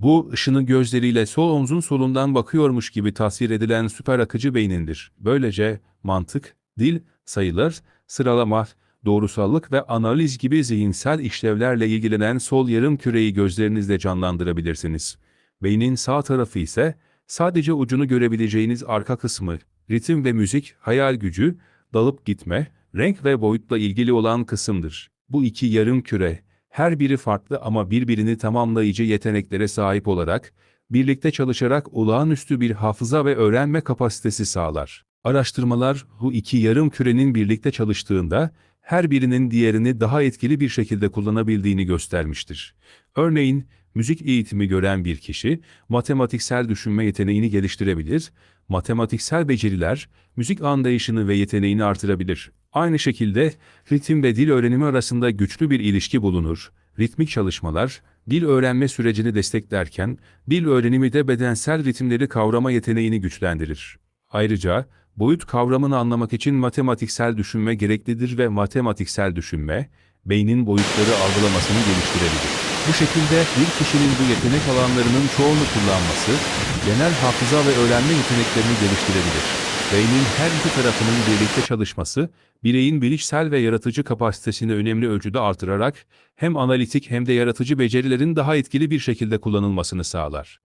Bu, ışını gözleriyle sol omzun solundan bakıyormuş gibi tasvir edilen süper akıcı beynindir. Böylece mantık, dil, sayılar, sıralama, doğrusallık ve analiz gibi zihinsel işlevlerle ilgilenen sol yarım küreyi gözlerinizle canlandırabilirsiniz. Beynin sağ tarafı ise sadece ucunu görebileceğiniz arka kısmı, ritim ve müzik, hayal gücü, dalıp gitme, renk ve boyutla ilgili olan kısımdır. Bu iki yarım küre, her biri farklı ama birbirini tamamlayıcı yeteneklere sahip olarak, birlikte çalışarak olağanüstü bir hafıza ve öğrenme kapasitesi sağlar. Araştırmalar bu iki yarım kürenin birlikte çalıştığında, her birinin diğerini daha etkili bir şekilde kullanabildiğini göstermiştir. Örneğin, müzik eğitimi gören bir kişi, matematiksel düşünme yeteneğini geliştirebilir, matematiksel beceriler, müzik anlayışını ve yeteneğini artırabilir. Aynı şekilde, ritim ve dil öğrenimi arasında güçlü bir ilişki bulunur. Ritmik çalışmalar, dil öğrenme sürecini desteklerken, dil öğrenimi de bedensel ritimleri kavrama yeteneğini güçlendirir. Ayrıca, boyut kavramını anlamak için matematiksel düşünme gereklidir ve matematiksel düşünme, beynin boyutları algılamasını geliştirebilir. Bu şekilde bir kişinin bu yetenek alanlarının çoğunu kullanması, genel hafıza ve öğrenme yeteneklerini geliştirebilir. Beynin her iki tarafının birlikte çalışması, bireyin bilişsel ve yaratıcı kapasitesini önemli ölçüde artırarak hem analitik hem de yaratıcı becerilerin daha etkili bir şekilde kullanılmasını sağlar.